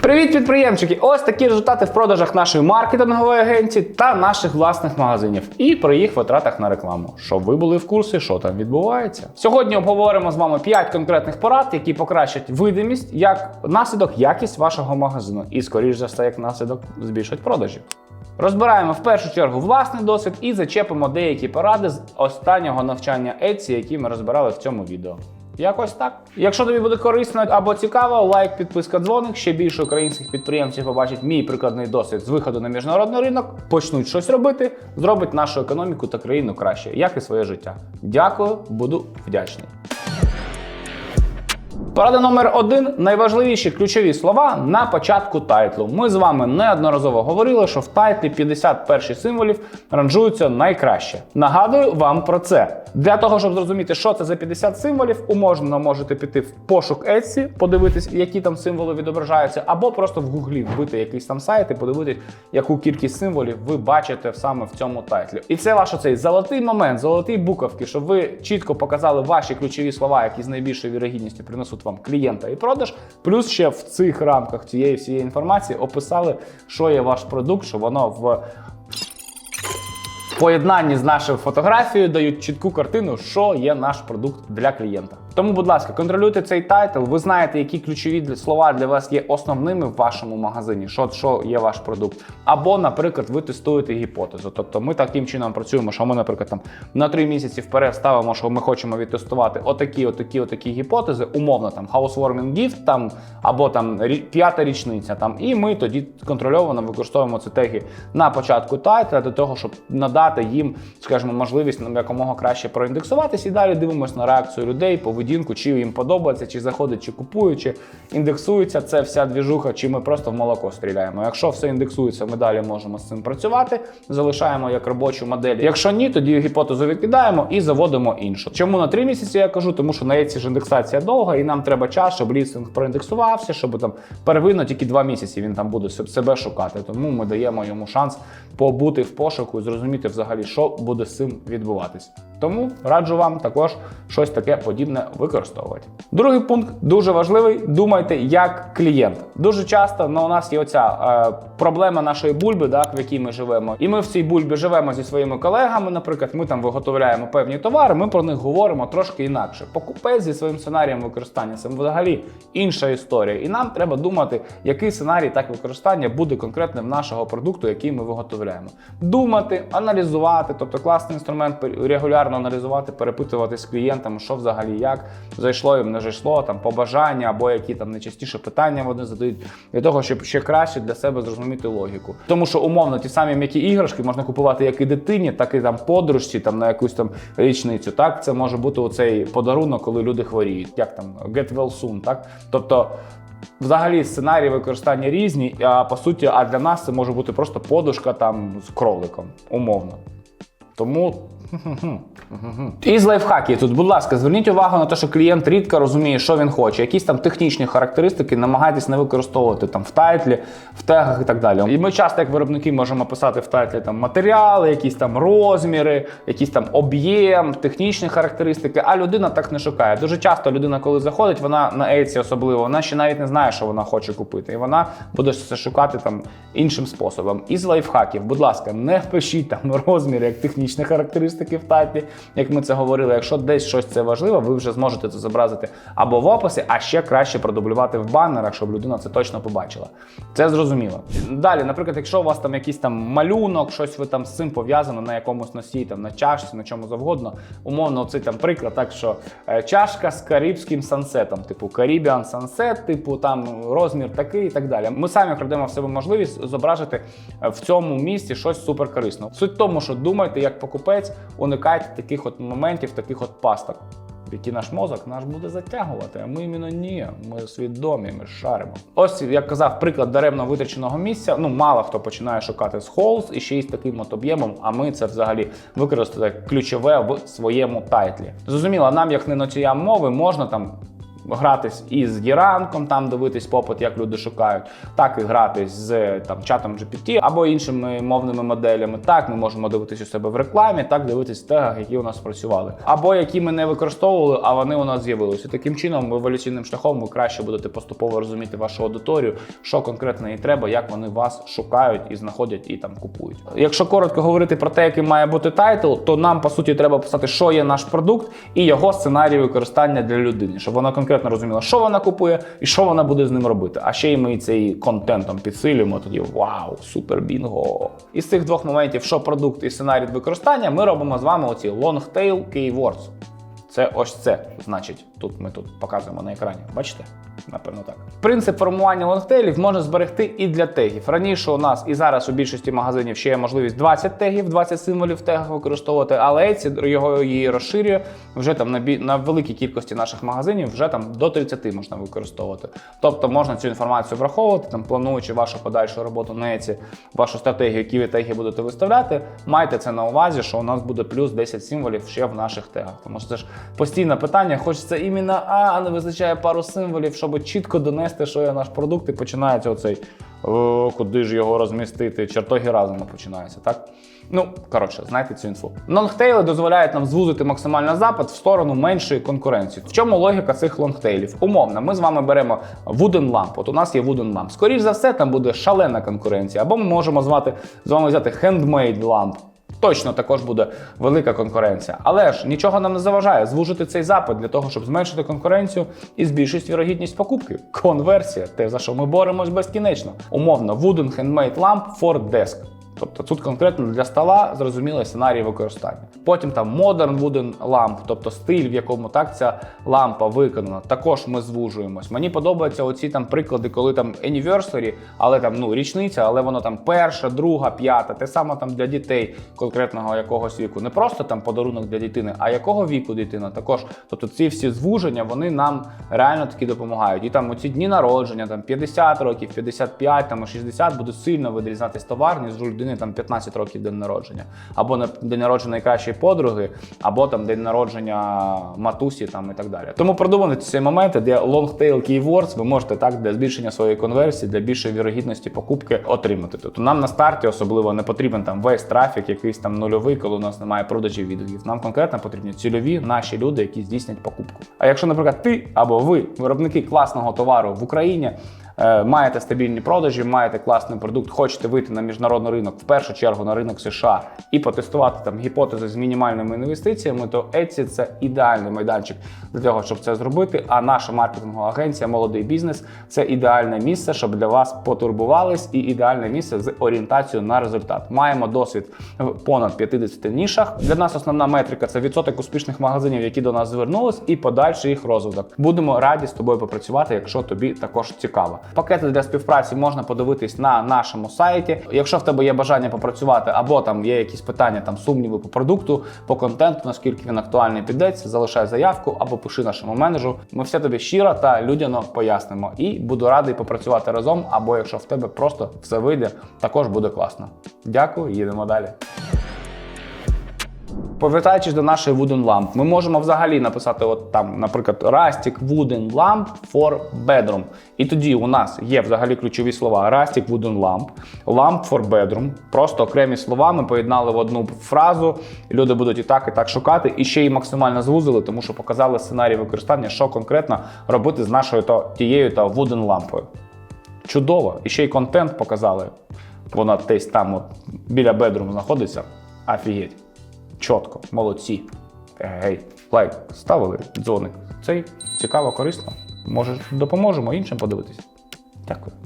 Привіт, підприємчики! Ось такі результати в продажах нашої маркетингової агенції та наших власних магазинів, і про їх витратах на рекламу, щоб ви були в курсі, що там відбувається. Сьогодні обговоримо з вами 5 конкретних порад, які покращать видимість як наслідок якість вашого магазину, і скоріш за все, як наслідок збільшать продажі. Розбираємо в першу чергу власний досвід і зачепимо деякі поради з останнього навчання Etsy, які ми розбирали в цьому відео. Якось так. Якщо тобі буде корисно або цікаво, лайк, підписка, дзвоник. Ще більше українських підприємців побачить мій прикладний досвід з виходу на міжнародний ринок, почнуть щось робити, зробить нашу економіку та країну краще, як і своє життя. Дякую, буду вдячний. Порада номер один найважливіші ключові слова на початку тайтлу. Ми з вами неодноразово говорили, що в тайтлі 51 символів ранжуються найкраще. Нагадую вам про це. Для того, щоб зрозуміти, що це за 50 символів, умовно можете піти в пошук Etsy, подивитись, які там символи відображаються, або просто в гуглі вбити якийсь там сайт і подивитись, яку кількість символів ви бачите саме в цьому тайтлі. І це ваш оцей золотий момент, золоті буковки, щоб ви чітко показали ваші ключові слова, які з найбільшою вірогідністю принесуть вам клієнта і продаж. Плюс ще в цих рамках цієї всієї інформації описали, що є ваш продукт, що воно в поєднанні з нашою фотографією дають чітку картину, що є наш продукт для клієнта. Тому, будь ласка, контролюйте цей тайтл. Ви знаєте, які ключові слова для вас є основними в вашому магазині, що, що є ваш продукт. Або, наприклад, ви тестуєте гіпотезу. Тобто ми таким чином працюємо, що ми, наприклад, там на три місяці вперед ставимо, що ми хочемо відтестувати отакі, отакі, отакі гіпотези, умовно там housewarming gift, там або там п'ята річниця. Там, і ми тоді контрольовано використовуємо ці теги на початку тайтла для того, щоб надати їм, скажімо, можливість нам якомога краще проіндексуватись, і далі дивимося на реакцію людей, поведінку, чи їм подобається, чи заходить, чи купують, чи індексується це вся двіжуха, чи ми просто в молоко стріляємо. Якщо все індексується, ми далі можемо з цим працювати, залишаємо як робочу модель. Якщо ні, тоді гіпотезу відкидаємо і заводимо іншу. Чому на три місяці я кажу? Тому що на Etsy ж індексація довга, і нам треба час, щоб лістинг проіндексувався, щоб там первинно тільки два місяці він там буде себе шукати. Тому ми даємо йому шанс побути в пошуку і зрозуміти взагалі, що буде з цим відбуватись. Тому раджу вам також щось таке подібне використовувати. Другий пункт дуже важливий. Думайте як клієнт. Дуже часто ну, у нас є оця е, проблема нашої бульби, так, в якій ми живемо. І ми в цій бульбі живемо зі своїми колегами. Наприклад, ми там виготовляємо певні товари. Ми про них говоримо трошки інакше. Покупець зі своїм сценарієм використання це взагалі інша історія. І нам треба думати, який сценарій так використання буде конкретно в нашого продукту, який ми виготовляємо. Думати, аналізувати, тобто класний інструмент регулярно аналізувати, перепитувати з клієнтами, що взагалі як зайшло їм, не зайшло, там побажання або які там найчастіше питання вони задають для того, щоб ще краще для себе зрозуміти логіку. Тому що умовно ті самі м'які іграшки можна купувати як і дитині, так і там подружці, там на якусь там річницю. Так, це може бути оцей подарунок, коли люди хворіють, як там get well soon, так тобто. Взагалі сценарії використання різні, а по суті, а для нас це може бути просто подушка там з кроликом, умовно. Тому. І з лайфхаків тут, будь ласка, зверніть увагу на те, що клієнт рідко розуміє, що він хоче. Якісь там технічні характеристики намагайтесь не використовувати там в тайтлі, в тегах і так далі. І ми часто, як виробники, можемо писати в тайтлі там матеріали, якісь там розміри, якийсь там об'єм, технічні характеристики. А людина так не шукає. Дуже часто людина, коли заходить, вона на Etsy особливо, вона ще навіть не знає, що вона хоче купити. І вона буде це шукати там іншим способом. Із лайфхаків, будь ласка, не пишіть там розміри як технічні характеристики в тайтлі, як ми це говорили. Якщо десь щось це важливо, ви вже зможете це зобразити або в описі, а ще краще продублювати в банерах, щоб людина це точно побачила. Це зрозуміло. Далі, наприклад, якщо у вас там якийсь там малюнок, щось ви там з цим пов'язано на якомусь носії, там на чашці, на чому завгодно. Умовно, цей там приклад, так що е, чашка з карибським сансетом, типу Caribbean Sunset, типу там розмір такий і так далі. Ми самі крадемо в себе можливість зображити е, в цьому місці щось суперкорисне. Суть в тому, що думайте як покупець, уникайте таких от моментів, таких от пасток. Які наш мозок наш буде затягувати, а ми іменно ні. Ми свідомі, ми шаримо. Ось як казав, приклад даремно витраченого місця. Ну мало хто починає шукати з холз і ще й з таким от об'ємом. А ми це взагалі використати ключове в своєму тайтлі. Зрозуміло, нам, як не носіям мови, можна там гратись і з Єранком, там дивитись попит, як люди шукають, так і гратись з там чатом GPT або іншими мовними моделями. Так, ми можемо дивитись у себе в рекламі, так дивитись в тегах, які у нас працювали, або які ми не використовували, а вони у нас з'явилися. Таким чином, еволюційним шляхом ви краще будете поступово розуміти вашу аудиторію, що конкретно їй треба, як вони вас шукають і знаходять і там купують. Якщо коротко говорити про те, яким має бути тайтл, то нам по суті треба писати, що є наш продукт і його сценарій використання для людини, щоб вона конкретно розуміла, що вона купує і що вона буде з ним робити. А ще й ми цей контентом підсилюємо. Тоді вау, супер бінго. Із цих двох моментів, що продукт і сценарій використання, ми робимо з вами оці long tail keywords. Це ось це. Значить, тут ми тут показуємо на екрані. Бачите? Напевно, так. Принцип формування лонгтейлів можна зберегти і для тегів. Раніше у нас і зараз у більшості магазинів ще є можливість 20 тегів, 20 символів в тегах використовувати, але Etsy його її розширює вже там на бі... на великій кількості наших магазинів, вже там до 30 можна використовувати. Тобто можна цю інформацію враховувати, там плануючи вашу подальшу роботу на Etsy, вашу стратегію, які ви теги будете виставляти. Майте це на увазі, що у нас буде плюс 10 символів ще в наших тегах. Тому що це ж постійне питання. Хочеться іменно А, не визначає пару символів, щоб чітко донести, що є наш продукт, і починається оцей о, куди ж його розмістити? Чертоги разуму починаються, так? Ну, коротше, знайте цю інфу. Лонгтейли дозволяють нам звузити максимально запит в сторону меншої конкуренції. В чому логіка цих лонгтейлів? Умовно, ми з вами беремо Wooden Lamp. От у нас є Wooden Lamp. Скоріше за все, там буде шалена конкуренція. Або ми можемо звати, з вами взяти Handmade Lamp. Точно також буде велика конкуренція. Але ж нічого нам не заважає звужити цей запит для того, щоб зменшити конкуренцію і збільшити вірогідність покупки. Конверсія те, за що ми боремось безкінечно. Умовно, Wooden Handmade Lamp for Desk. Тобто тут конкретно для стола зрозумілий сценарій використання. Потім там Modern Wooden Lamp, тобто стиль, в якому так ця лампа виконана. Також ми звужуємось. Мені подобаються оці там приклади, коли там anniversary, але там ну річниця, але воно там перша, друга, п'ята. Те саме там для дітей конкретного якогось віку. Не просто там подарунок для дитини, а якого віку дитина. Також, тобто ці всі звуження вони нам реально таки допомагають. І там оці дні народження, там 50 років, 55, там 60 буде сильно відрізнятись товар, ніж у людини там 15 років день народження, або на день народження найкращої подруги, або там день народження матусі, там і так далі. Тому продумати ці моменти, де long tail keywords ви можете так для збільшення своєї конверсії, для більшої вірогідності покупки отримати. Тобто нам на старті особливо не потрібен там весь трафік, якийсь там нульовий, коли у нас немає продажів відгуків. Нам конкретно потрібні цільові наші люди, які здійснять покупку. А якщо, наприклад, ти або ви виробники класного товару в Україні. Е, Маєте стабільні продажі, маєте класний продукт, хочете вийти на міжнародний ринок, в першу чергу на ринок США і потестувати там гіпотези з мінімальними інвестиціями, то Etsy – це ідеальний майданчик для того, щоб це зробити. А наша маркетингова агенція Молодий бізнес це ідеальне місце, щоб для вас потурбувались, і ідеальне місце з орієнтацією на результат. Маємо досвід в понад 50 нішах. Для нас основна метрика це відсоток успішних магазинів, які до нас звернулись, і подальший їх розвиток. Будемо раді з тобою попрацювати, якщо тобі також цікаво. Пакети для співпраці можна подивитись на нашому сайті. Якщо в тебе є бажання попрацювати, або там є якісь питання, там сумніви по продукту, по контенту, наскільки він актуальний підеться, залишай заявку або пиши нашому менеджеру. Ми все тобі щиро та людяно пояснимо. І буду радий попрацювати разом. Або якщо в тебе просто все вийде, також буде класно. Дякую, їдемо далі. Повертаючись до нашої Wooden Lamp, ми можемо взагалі написати, от там, наприклад, Rustic Wooden Lamp for Bedroom. І тоді у нас є взагалі ключові слова Rustic Wooden Lamp, Lamp for Bedroom. Просто окремі слова ми поєднали в одну фразу. Люди будуть і так, і так шукати, і ще й максимально звузили, тому що показали сценарій використання, що конкретно робити з нашою то тією та Wooden лампою. Чудово! І ще й контент показали. Вона десь там от, біля бедрум знаходиться. Офігеть. Чітко, молодці. Гей, лайк ставили, дзвоник. Цей цікаво, корисно. Може, допоможемо іншим подивитися? Дякую.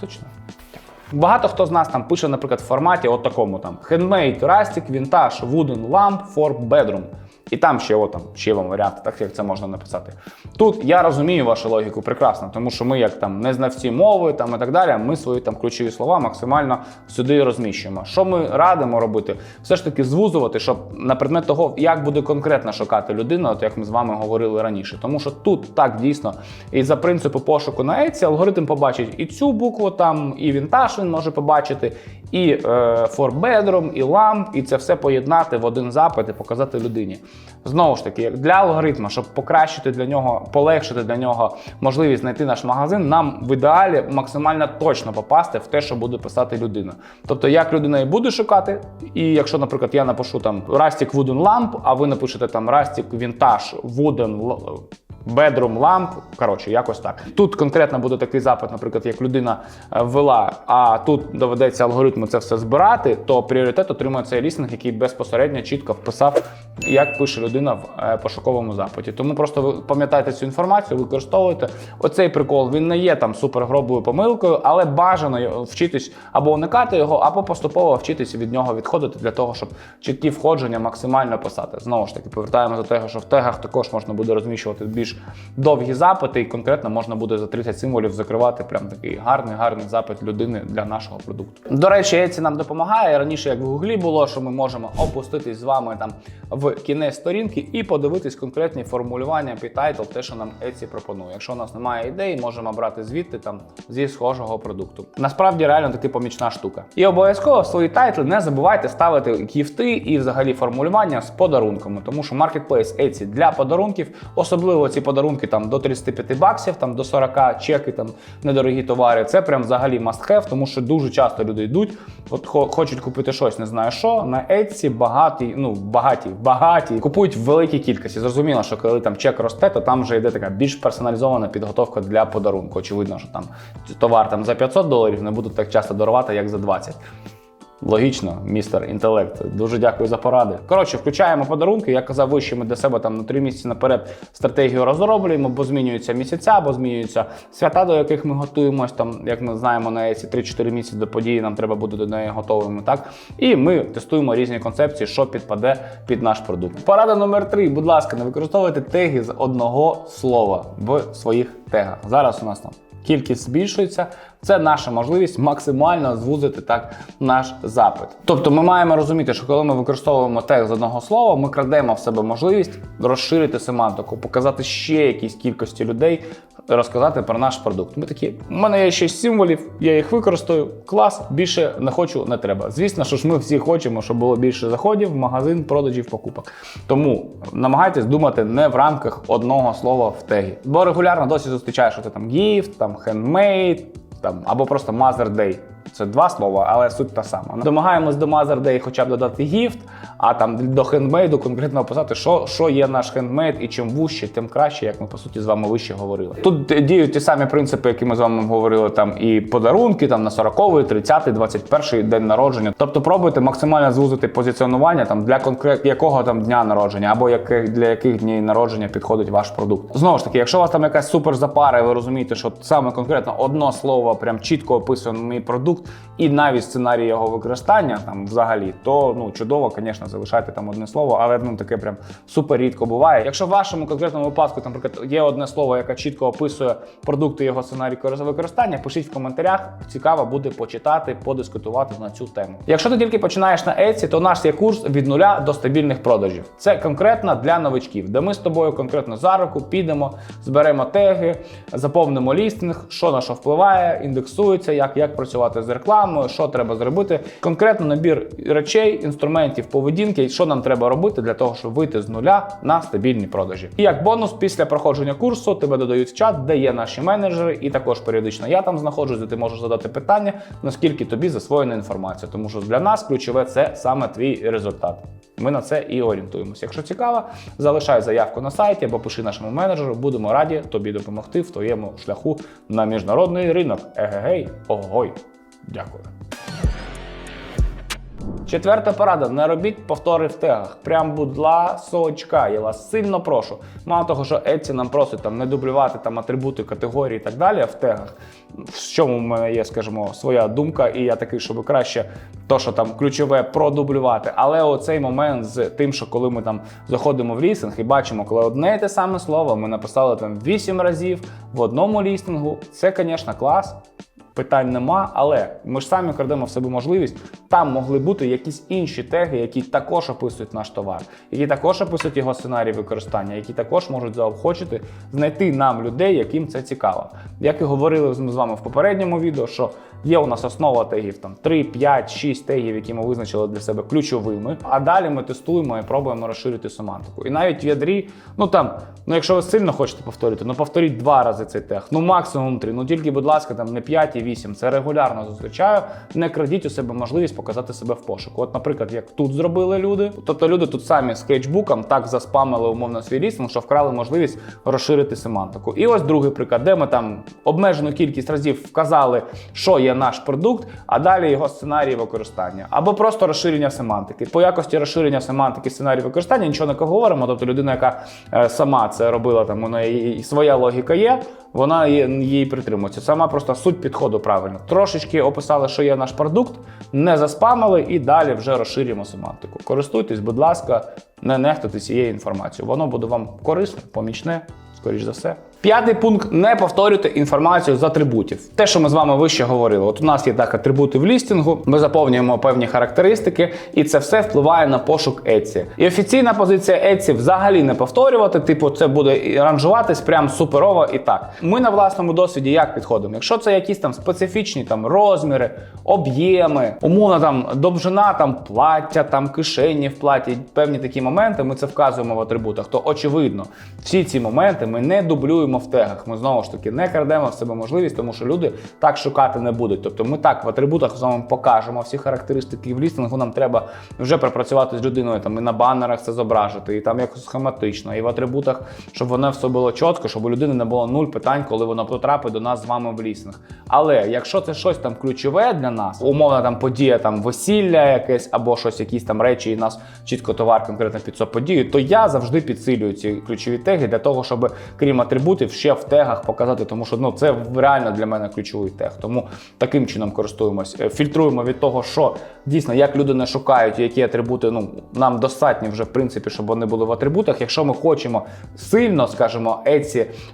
Точно. Дякую. Багато хто з нас там пише, наприклад, в форматі от такому там хендмейд, растік, вінтаж, Wooden ламп, for Bedroom. І там ще от, там, ще вам варіанти, так як це можна написати. Тут я розумію вашу логіку прекрасно, тому що ми, як там не знавці мови там, і так далі, ми свої там ключові слова максимально сюди розміщуємо. Що ми радимо робити? Все ж таки звузувати, щоб на предмет того, як буде конкретно шукати людина, от як ми з вами говорили раніше. Тому що тут так дійсно, і за принципу пошуку на Etsy алгоритм побачить і цю букву, там, і вінтаж він може побачити, і е, for bedroom, і lamp, і це все поєднати в один запит і показати людині. Знову ж таки, для алгоритму, щоб покращити для нього, полегшити для нього можливість знайти наш магазин, нам в ідеалі максимально точно попасти в те, що буде писати людина. Тобто, як людина і буде шукати, і якщо, наприклад, я напишу там Rustic Wooden Lamp, а ви напишете там Rustic Vintage Wooden Bedroom lamp, коротше, якось так. Тут конкретно буде такий запит, наприклад, як людина е, ввела, а тут доведеться алгоритму це все збирати, то пріоритет отримує цей лістинг, який безпосередньо чітко вписав, як пише людина в е, пошуковому запиті. Тому просто пам'ятайте цю інформацію, використовуйте. Оцей прикол він не є там супергробовою помилкою, але бажано вчитись або уникати його, або поступово вчитись від нього відходити для того, щоб чіткі входження максимально писати. Знову ж таки, повертаємося до того, що в тегах також можна буде розміщувати більш довгі запити, і конкретно можна буде за 30 символів закривати прям такий гарний, гарний запит людини для нашого продукту. До речі, Etsy нам допомагає. Раніше, як в Гуглі було, що ми можемо опуститись з вами там в кінець сторінки і подивитись конкретні формулювання під тайтл, те, що нам Etsy пропонує. Якщо у нас немає ідей, можемо брати звідти там зі схожого продукту. Насправді реально таки помічна штука. І обов'язково свої тайтли не забувайте ставити кіфти і взагалі формулювання з подарунками, тому що маркетплейс Etsy для подарунків, особливо ці подарунки там до 35 баксів, там до 40 чеки, там недорогі товари. Це прям взагалі must have, тому що дуже часто люди йдуть, от хочуть купити щось, не знаю що. На Etsy багаті, ну багаті, багаті купують в великій кількості. Зрозуміло, що коли там чек росте, то там вже йде така більш персоналізована підготовка для подарунку. Очевидно, що там товар там за 500 доларів не будуть так часто дарувати, як за 20. Логічно, містер інтелект. Дуже дякую за поради. Коротше, включаємо подарунки. Я казав вище, ми для себе там на три місяці наперед стратегію розроблюємо, бо змінюються місяця, бо змінюються свята, до яких ми готуємось. Там, як ми знаємо, на ЕСі 3-4 місяці до події нам треба бути до неї готовими. Так і ми тестуємо різні концепції, що підпаде під наш продукт. Порада номер три. Будь ласка, не використовуйте теги з одного слова в своїх тегах. Зараз у нас там кількість збільшується. Це наша можливість максимально звузити так наш запит. Тобто, ми маємо розуміти, що коли ми використовуємо текст з одного слова, ми крадемо в себе можливість розширити семантику, показати ще якісь кількості людей, розказати про наш продукт. Ми такі, у мене є 6 символів, я їх використаю. Клас, більше не хочу, не треба. Звісно, що ж ми всі хочемо, щоб було більше заходів, в магазин, продажів, покупок. Тому намагайтесь думати не в рамках одного слова в тегі. Бо регулярно досі зустрічаєш, що це там гіфт, там хендмейд, там або просто Mother Day. Це два слова, але суть та сама. Домагаємось до Mother Day хоча б додати гіфт, а там до хендмейду конкретно описати, що, що є наш хендмейд, і чим вужче, тим краще, як ми по суті з вами вище говорили. Тут діють ті самі принципи, які ми з вами говорили, там і подарунки, там на 40-й, 30-й, 21-й день народження. Тобто пробуйте максимально звузити позиціонування там для конкрет якого там дня народження, або яких для яких днів народження підходить ваш продукт. Знову ж таки, якщо у вас там якась супер запара, і ви розумієте, що саме конкретно одно слово прям чітко описує мій продукт, і навіть сценарій його використання там взагалі, то ну чудово, звісно, залишайте там одне слово, але ну таке прям супер рідко буває. Якщо в вашому конкретному випадку, там, наприклад, є одне слово, яке чітко описує продукт і його сценарій кор- використання, пишіть в коментарях. Цікаво буде почитати, подискутувати на цю тему. Якщо ти тільки починаєш на Etsy, то наш є курс від нуля до стабільних продажів. Це конкретно для новичків, де ми з тобою конкретно за руку підемо, зберемо теги, заповнимо лістинг, що на що впливає, індексується, як, як працювати з рекламою, що треба зробити. Конкретно набір речей, інструментів, поведінки, що нам треба робити для того, щоб вийти з нуля на стабільні продажі. І як бонус, після проходження курсу тебе додають в чат, де є наші менеджери, і також періодично я там знаходжусь, де ти можеш задати питання, наскільки тобі засвоєна інформація. Тому що для нас ключове це саме твій результат. Ми на це і орієнтуємося. Якщо цікаво, залишай заявку на сайті або пиши нашому менеджеру. Будемо раді тобі допомогти в твоєму шляху на міжнародний ринок. Егегей, огой. Дякую. Четверта порада: не робіть повтори в тегах. Прям будь ласочка, я вас сильно прошу. Мало того, що Etsy нам просить там не дублювати там атрибути, категорії і так далі в тегах. В чому в мене є, скажімо, своя думка, і я такий, щоб краще то, що там ключове продублювати. Але оцей момент з тим, що коли ми там заходимо в лістинг і бачимо, коли одне і те саме слово ми написали там 8 разів в одному лістингу, це, звісно, клас. Питань нема, але ми ж самі крадемо в себе можливість. Там могли бути якісь інші теги, які також описують наш товар, які також описують його сценарій використання, які також можуть заохочити знайти нам людей, яким це цікаво. Як і говорили з вами в попередньому відео, що є у нас основа тегів там 3, 5, 6 тегів, які ми визначили для себе ключовими. А далі ми тестуємо і пробуємо розширити семантику. І навіть в ядрі, ну там, ну якщо ви сильно хочете повторити, ну повторіть два рази цей тег, ну максимум три. Ну тільки, будь ласка, там не 5 і 8. Це регулярно зустрічаю. Не крадіть у себе можливість показати себе в пошуку. От, наприклад, як тут зробили люди. Тобто люди тут самі скетчбуком так заспамили умовно свій лістинг, що вкрали можливість розширити семантику. І ось другий приклад, де ми там обмежену кількість разів вказали, що є наш продукт, а далі його сценарії використання. Або просто розширення семантики. По якості розширення семантики сценарії використання нічого не говоримо. Тобто людина, яка е, сама це робила, там неї і своя логіка є, вона її притримується. Сама просто суть підходу правильно. Трошечки описали, що є наш продукт, не заспамили і далі вже розширюємо семантику. Користуйтесь, будь ласка, не нехтуйте цією інформацією. Воно буде вам корисне, помічне, скоріш за все. П'ятий пункт не повторюйте інформацію з атрибутів. Те, що ми з вами вище говорили. От у нас є так атрибути в лістингу, ми заповнюємо певні характеристики, і це все впливає на пошук Etsy. І офіційна позиція Etsy взагалі не повторювати. Типу, це буде ранжуватись прям суперово і так. Ми на власному досвіді як підходимо? Якщо це якісь там специфічні там розміри, об'єми, умовно там довжина там плаття, там кишені в платі, певні такі моменти, ми це вказуємо в атрибутах. То очевидно, всі ці моменти ми не дублюємо в тегах. Ми знову ж таки не крадемо в себе можливість, тому що люди так шукати не будуть. Тобто ми так в атрибутах з вами покажемо всі характеристики в лістингу. Нам треба вже пропрацювати з людиною. Там і на банерах це зображити, і там якось схематично, і в атрибутах, щоб воно все було чітко, щоб у людини не було нуль питань, коли воно потрапить до нас з вами в лістинг. Але якщо це щось там ключове для нас, умовна там подія, там весілля якесь або щось, якісь там речі, і нас чітко товар конкретно під цю подію, то я завжди підсилюю ці ключові теги для того, щоб крім атрибутів ще в тегах показати, тому що ну це реально для мене ключовий тег. Тому таким чином користуємось. Е, Фільтруємо від того, що дійсно як люди не шукають, які атрибути ну нам достатні вже в принципі, щоб вони були в атрибутах. Якщо ми хочемо сильно, скажімо,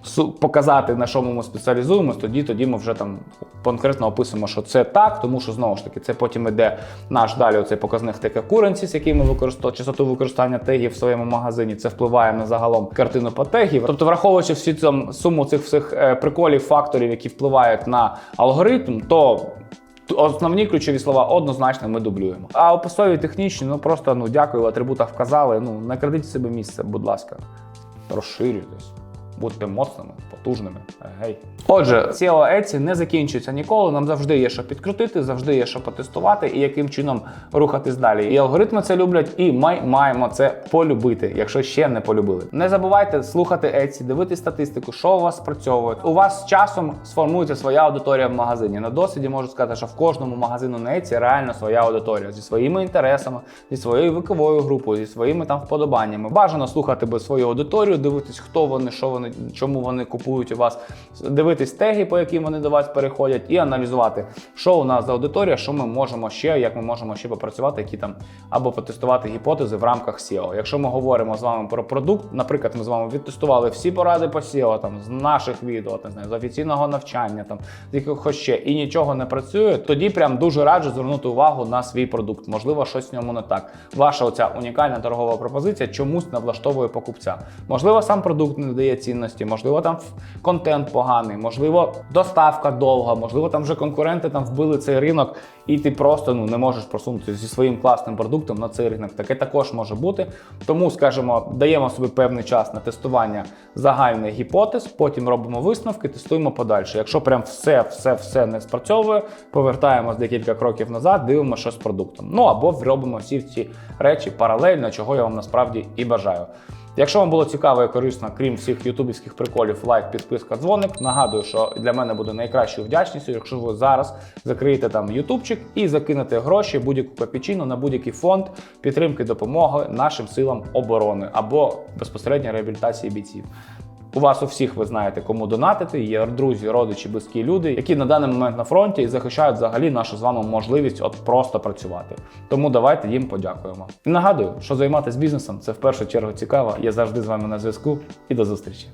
су- показати на чому ми спеціалізуємось, тоді тоді ми вже там конкретно описуємо, що це так, тому що знову ж таки це потім іде наш далі оцей показник TK Currencies, який ми використовуємо, частоту використання тегів в своєму магазині. Це впливає на загалом картину по тегів. Тобто, враховуючи всі там суму цих всіх е, приколів, факторів, які впливають на алгоритм, то Основні ключові слова однозначно ми дублюємо. А описові технічні, ну просто ну дякую, атрибутах вказали. Ну не крадіть себе місце, будь ласка, розширюйтесь. Будьте моцними, потужними. Гей. Отже, SEO Etsy не закінчується ніколи. Нам завжди є що підкрутити, завжди є що потестувати і яким чином рухатись далі. І алгоритми це люблять, і ми маємо це полюбити, якщо ще не полюбили. Не забувайте слухати Etsy, дивитись статистику, що у вас спрацьовує. У вас з часом сформується своя аудиторія в магазині. На досвіді можу сказати, що в кожному магазину на Etsy реально своя аудиторія зі своїми інтересами, зі своєю віковою групою, зі своїми там вподобаннями. Бажано слухати би свою аудиторію, дивитись, хто вони, що вони, чому вони купують у вас, дивитись теги, по яким вони до вас переходять, і аналізувати, що у нас за аудиторія, що ми можемо ще, як ми можемо ще попрацювати, які там або потестувати гіпотези в рамках SEO. Якщо ми говоримо з вами про продукт, наприклад, ми з вами відтестували всі поради по SEO, там з наших відео, там, з офіційного навчання, там з якихось ще і нічого не працює, тоді прям дуже раджу звернути увагу на свій продукт. Можливо, щось в ньому не так. Ваша оця унікальна торгова пропозиція чомусь не влаштовує покупця. Можливо, сам продукт не дає цінності, можливо, там контент поганий, можливо, доставка довга, можливо, там вже конкуренти там вбили цей ринок, і ти просто ну не можеш просунутися зі своїм класним продуктом на цей ринок. Таке також може бути. Тому, скажімо, даємо собі певний час на тестування загальних гіпотез, потім робимо висновки, тестуємо подальше. Якщо прям все, все, все не спрацьовує, повертаємось декілька кроків назад, дивимося, що з продуктом. Ну або робимо всі ці речі паралельно, чого я вам насправді і бажаю. Якщо вам було цікаво і корисно, крім всіх ютубівських приколів, лайк, підписка, дзвоник. Нагадую, що для мене буде найкращою вдячністю, якщо ви зараз закриєте там ютубчик і закинете гроші, будь-яку копійчину на будь-який фонд підтримки допомоги нашим силам оборони або безпосередньо реабілітації бійців. У вас у всіх ви знаєте, кому донатити. Є друзі, родичі, близькі люди, які на даний момент на фронті і захищають взагалі нашу з вами можливість от просто працювати. Тому давайте їм подякуємо. І нагадую, що займатися бізнесом це в першу чергу цікаво. Я завжди з вами на зв'язку і до зустрічі.